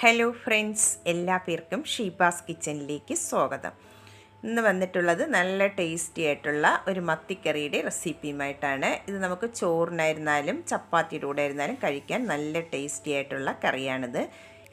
Hello friends എല്ലാ പേർക്കും ഷീബാസ് കിച്ചണിലേക്ക് സ്വാഗതം. ഇന്ന് വന്നിട്ടുള്ളത് നല്ല ടേസ്റ്റി ആയിട്ടുള്ള ഒരു മത്തിക്കറിയുടെ റെസിപ്പിയുമായിട്ടാണ്. ഇത് നമുക്ക് ചോറിനായിരുന്നാലും ചപ്പാത്തിയുടെ കൂടെ ആയിരുന്നാലും കഴിക്കാൻ നല്ല ടേസ്റ്റി ആയിട്ടുള്ള കറിയാണിത്.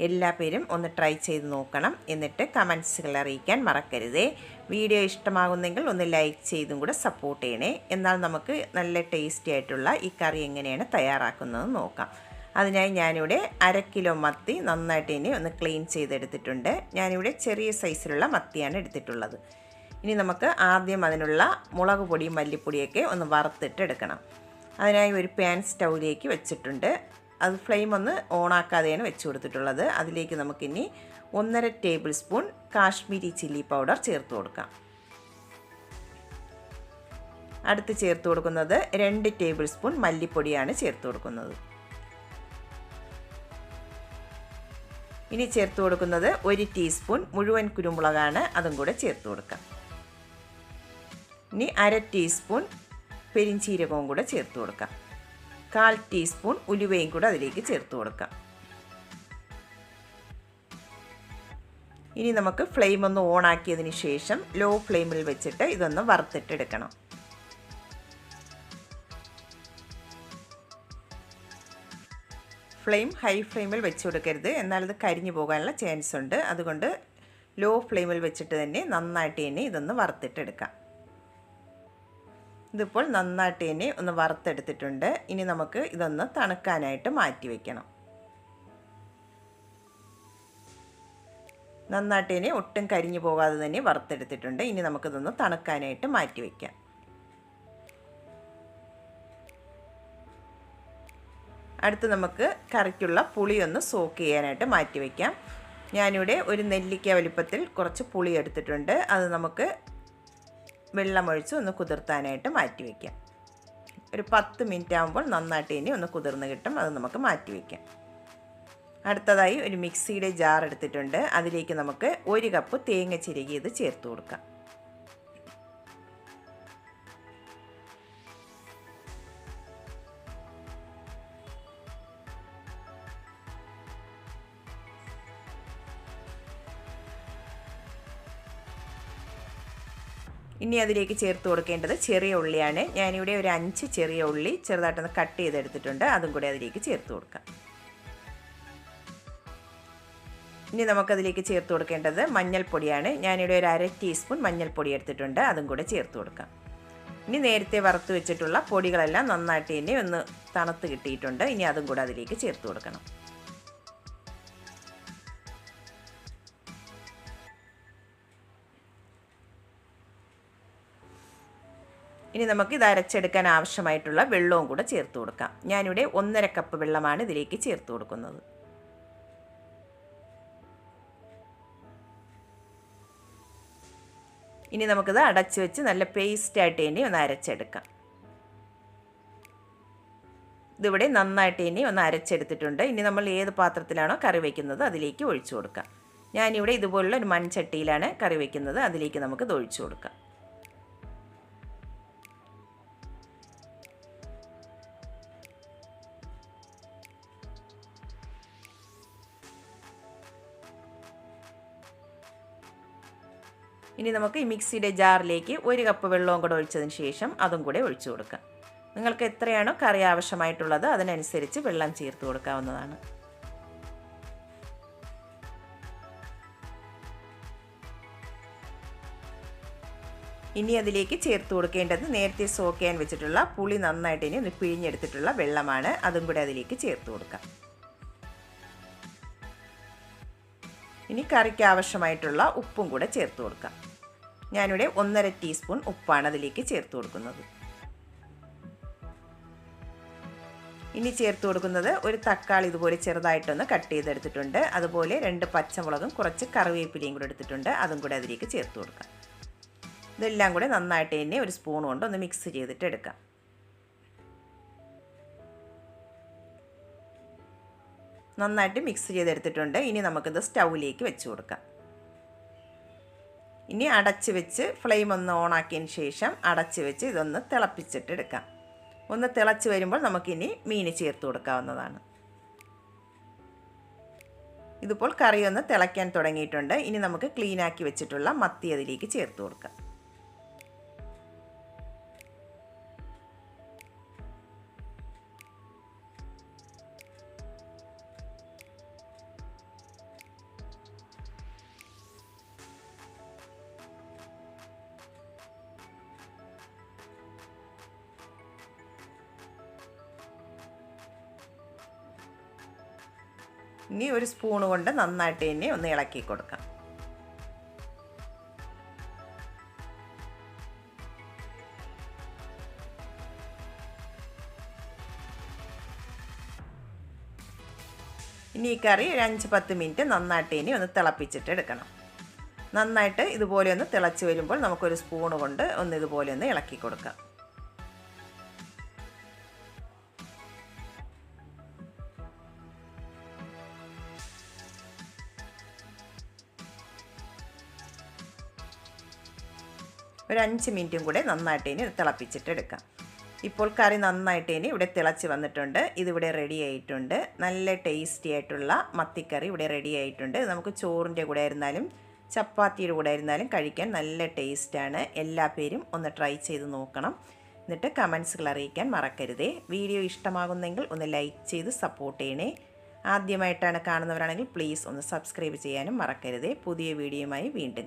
എല്ലാ പേരും ഒന്ന് ട്രൈ ചെയ്ത് നോക്കണം. എന്നിട്ട് കമൻസുകൾ അറിയിക്കാൻ മറക്കരുതേ. വീഡിയോ ഇഷ്ടമാകുന്നെങ്കിൽ ഒന്ന് ലൈക്ക് ചെയ്തും കൂടെ സപ്പോർട്ട് ചെയ്യണേ. എന്നാൽ നമുക്ക് നല്ല ടേസ്റ്റി ആയിട്ടുള്ള ഈ കറി എങ്ങനെയാണ് തയ്യാറാക്കുന്നത് നോക്കാം. അതിനായി ഞാനിവിടെ അര കിലോ മത്തി നന്നായിട്ട് ഇനി ഒന്ന് ക്ലീൻ ചെയ്തെടുത്തിട്ടുണ്ട്. ഞാനിവിടെ ചെറിയ സൈസിലുള്ള മത്തിയാണ് എടുത്തിട്ടുള്ളത്. ഇനി നമുക്ക് ആദ്യം അതിനുള്ള മുളക് പൊടിയും മല്ലിപ്പൊടിയൊക്കെ ഒന്ന് വറുത്തിട്ട് എടുക്കണം അതിനായി ഒരു പാൻ സ്റ്റൗവിലേക്ക് വെച്ചിട്ടുണ്ട്. അത് ഫ്ലെയിം ഒന്ന് ഓണാക്കാതെയാണ് വെച്ച് കൊടുത്തിട്ടുള്ളത്. അതിലേക്ക് നമുക്കിനി ഒന്നര tablespoon Kashmiri chilli powder ചേർത്ത് കൊടുക്കാം. അടുത്ത് ചേർത്ത് കൊടുക്കുന്നത് രണ്ട് ടേബിൾ സ്പൂൺ മല്ലിപ്പൊടിയാണ് ചേർത്ത് കൊടുക്കുന്നത്. ഇനി ചേർത്ത് കൊടുക്കുന്നത് ഒരു ടീസ്പൂൺ മുഴുവൻ കുരുമുളകാണ്. അതും കൂടെ ചേർത്ത് കൊടുക്കാം. ഇനി അര ടീസ്പൂൺ പെരിഞ്ചീരകവും കൂടെ ചേർത്ത് കൊടുക്കാം. കാൽ ടീസ്പൂൺ ഉലുവയും കൂടെ അതിലേക്ക് ചേർത്ത് കൊടുക്കാം. ഇനി നമുക്ക് ഫ്ലെയിം ഒന്ന് ഓണാക്കിയതിന് ശേഷം ലോ ഫ്ലെയിമിൽ വെച്ചിട്ട് ഇതൊന്ന് വറുത്തിട്ടെടുക്കണം. ഫ്ലെയിം ഹൈ ഫ്ലെയിമിൽ വെച്ച് കൊടുക്കരുത്. അത് കരിഞ്ഞു പോകാനുള്ള ചാൻസ് ഉണ്ട്. അതുകൊണ്ട് ലോ ഫ്ലെയിമിൽ വെച്ചിട്ട് തന്നെ നന്നായിട്ട് തന്നെ ഇതൊന്ന് വറുത്തിട്ടെടുക്കാം. ഇതിപ്പോൾ നന്നായിട്ട് തന്നെ ഒന്ന് വറുത്തെടുത്തിട്ടുണ്ട്. ഇനി നമുക്ക് ഇതൊന്ന് തണുക്കാനായിട്ട് മാറ്റി വയ്ക്കണം നന്നായിട്ട് തന്നെ ഒട്ടും കരിഞ്ഞു പോകാതെ തന്നെ വറുത്തെടുത്തിട്ടുണ്ട്. ഇനി നമുക്കിതൊന്ന് തണുക്കാനായിട്ട് മാറ്റി വയ്ക്കാം അടുത്ത് നമുക്ക് കറിക്കുള്ള പുളി ഒന്ന് സോക്ക് ചെയ്യാനായിട്ട് മാറ്റി വയ്ക്കാം ഞാനിവിടെ ഒരു നെല്ലിക്ക വലിപ്പത്തിൽ കുറച്ച് പുളി എടുത്തിട്ടുണ്ട്. അത് നമുക്ക് വെള്ളമൊഴിച്ച് ഒന്ന് കുതിർത്താനായിട്ട് മാറ്റി വയ്ക്കാം ഒരു പത്ത് മിനിറ്റ് ആകുമ്പോൾ നന്നായിട്ട് ഇനി ഒന്ന് കുതിർന്ന് കിട്ടും. അത് നമുക്ക് മാറ്റി വയ്ക്കാം അടുത്തതായി ഒരു മിക്സിയുടെ ജാർ എടുത്തിട്ടുണ്ട്. അതിലേക്ക് നമുക്ക് ഒരു കപ്പ് തേങ്ങ ചിരകിയത് ചേർത്ത് കൊടുക്കാം. ഇനി അതിലേക്ക് ചേർത്ത് കൊടുക്കേണ്ടത് ചെറിയ ഉള്ളിയാണ്. ഞാനിവിടെ ഒരു അഞ്ച് ചെറിയ ഉള്ളി ചെറുതായിട്ടൊന്ന് കട്ട് ചെയ്തെടുത്തിട്ടുണ്ട്. അതും കൂടി അതിലേക്ക് ചേർത്ത് കൊടുക്കാം. ഇനി നമുക്കതിലേക്ക് ചേർത്ത് കൊടുക്കേണ്ടത് മഞ്ഞൾപ്പൊടിയാണ്. ഞാനിവിടെ ഒരു അര ടീസ്പൂൺ മഞ്ഞൾപ്പൊടി എടുത്തിട്ടുണ്ട്. അതും കൂടെ ചേർത്ത് കൊടുക്കാം. ഇനി നേരത്തെ വറുത്ത് വെച്ചിട്ടുള്ള പൊടികളെല്ലാം നന്നായിട്ട് തന്നെ ഒന്ന് തണുത്ത് കിട്ടിയിട്ടുണ്ട്. ഇനി അതും കൂടെ അതിലേക്ക് ചേർത്ത് കൊടുക്കണം. ഇനി നമുക്ക് ഇത് അരച്ചെടുക്കാൻ ആവശ്യമായിട്ടുള്ള വെള്ളവും കൂടെ ചേർത്ത് കൊടുക്കാം. ഞാനിവിടെ ഒന്നര കപ്പ് വെള്ളമാണ് ഇതിലേക്ക് ചേർത്ത് കൊടുക്കുന്നത്. ഇനി നമുക്കിത് അടച്ചു വെച്ച് നല്ല പേസ്റ്റായിട്ട് ഇനി ഒന്ന് അരച്ചെടുക്കാം. ഇതിവിടെ നന്നായിട്ട് ഇനി ഒന്ന് അരച്ചെടുത്തിട്ടുണ്ട്. ഇനി നമ്മൾ ഏത് പാത്രത്തിലാണോ കറി വയ്ക്കുന്നത് അതിലേക്ക് ഒഴിച്ചു കൊടുക്കാം. ഞാനിവിടെ ഇതുപോലുള്ള ഒരു മൺചട്ടിയിലാണ് കറി വയ്ക്കുന്നത് അതിലേക്ക് നമുക്കിത് ഒഴിച്ചു കൊടുക്കാം. ഇനി നമുക്ക് ഈ മിക്സിയുടെ ജാറിലേക്ക് ഒരു കപ്പ് വെള്ളവും കൂടെ ഒഴിച്ചതിന് ശേഷം അതും കൂടെ ഒഴിച്ചു കൊടുക്കാം. നിങ്ങൾക്ക് എത്രയാണോ കറി ആവശ്യമായിട്ടുള്ളത് അതിനനുസരിച്ച് വെള്ളം ചേർത്ത് കൊടുക്കാവുന്നതാണ്. ഇനി അതിലേക്ക് ചേർത്ത് കൊടുക്കേണ്ടത് നേരത്തെ സോക്ക് ചെയ്യാൻ വെച്ചിട്ടുള്ള പുളി നന്നായിട്ട് ഇനി പിഴിഞ്ഞെടുത്തിട്ടുള്ള വെള്ളമാണ്. അതും കൂടെ അതിലേക്ക് ചേർത്ത് കൊടുക്കാം. ഇനി കറിക്ക് ആവശ്യമായിട്ടുള്ള ഉപ്പും കൂടെ ചേർത്ത് കൊടുക്കാം. ഞാനിവിടെ ഒന്നര ടീസ്പൂൺ ഉപ്പാണ് അതിലേക്ക് ചേർത്ത് കൊടുക്കുന്നത്. ഇനി ചേർത്ത് കൊടുക്കുന്നത് ഒരു തക്കാളി ഇതുപോലെ ചെറുതായിട്ടൊന്ന് കട്ട് ചെയ്തെടുത്തിട്ടുണ്ട്. അതുപോലെ രണ്ട് പച്ചമുളകും കുറച്ച് കറിവേപ്പിലയും കൂടെ എടുത്തിട്ടുണ്ട്. അതും കൂടെ അതിലേക്ക് ചേർത്ത് കൊടുക്കാം. ഇതെല്ലാം കൂടെ നന്നായിട്ട് തന്നെ ഒരു സ്പൂൺ കൊണ്ട് ഒന്ന് മിക്സ് ചെയ്തിട്ട് എടുക്കാം. നന്നായിട്ട് മിക്സ് ചെയ്തെടുത്തിട്ടുണ്ട്. ഇനി നമുക്കിത് സ്റ്റൗവിലേക്ക് വെച്ച് കൊടുക്കാം. ഇനി അടച്ച് വെച്ച് ഫ്ലെയിം ഒന്ന് ഓണാക്കിയതിന് ശേഷം അടച്ച് വെച്ച് ഇതൊന്ന് തിളപ്പിച്ചിട്ടെടുക്കാം ഒന്ന് തിളച്ച് വരുമ്പോൾ നമുക്കിനി മീൻ ചേർത്ത് കൊടുക്കാവുന്നതാണ്. ഇതിപ്പോൾ കറി ഒന്ന് തിളയ്ക്കാൻ തുടങ്ങിയിട്ടുണ്ട്. ഇനി നമുക്ക് ക്ലീനാക്കി വെച്ചിട്ടുള്ള മത്തി അതിലേക്ക് ചേർത്ത് കൊടുക്കാം. ഇനി ഒരു സ്പൂൺ കൊണ്ട് നന്നായിട്ട് ഇനി ഒന്ന് ഇളക്കി കൊടുക്കാം. ഇനി ഈ കറി ഒരു അഞ്ച് പത്ത് മിനിറ്റ് നന്നായിട്ട് ഇനി ഒന്ന് തിളപ്പിച്ചിട്ട് എടുക്കണം. നന്നായിട്ട് ഇതുപോലെ ഒന്ന് തിളച്ച് വരുമ്പോൾ നമുക്കൊരു സ്പൂണ് കൊണ്ട് ഒന്ന് ഇതുപോലെ ഒന്ന് ഇളക്കി കൊടുക്കാം. ഒരു അഞ്ച് മിനിറ്റും കൂടെ നന്നായിട്ട് ഇനി തിളപ്പിച്ചിട്ടെടുക്കാം ഇപ്പോൾ കറി നന്നായിട്ട് ഇനി ഇവിടെ തിളച്ച് വന്നിട്ടുണ്ട്. ഇതിവിടെ റെഡി ആയിട്ടുണ്ട്. നല്ല ടേസ്റ്റി ആയിട്ടുള്ള മത്തിക്കറി ഇവിടെ റെഡി ആയിട്ടുണ്ട്. നമുക്ക് ചോറിന്റെ കൂടെ ആയിരുന്നാലും ചപ്പാത്തിയുടെ കൂടെ ആയിരുന്നാലും കഴിക്കാൻ നല്ല ടേസ്റ്റാണ് എല്ലാ പേരും ഒന്ന് ട്രൈ ചെയ്ത് നോക്കണം. എന്നിട്ട് കമൻസുകൾ അറിയിക്കാൻ മറക്കരുതേ. വീഡിയോ ഇഷ്ടമാകുന്നെങ്കിൽ ഒന്ന് ലൈക്ക് ചെയ്ത് സപ്പോർട്ട് ചെയ്യണേ. ആദ്യമായിട്ടാണ് കാണുന്നവരാണെങ്കിൽ പ്ലീസ് ഒന്ന് സബ്സ്ക്രൈബ് ചെയ്യാനും മറക്കരുതേ. പുതിയ വീഡിയോയുമായി വീണ്ടും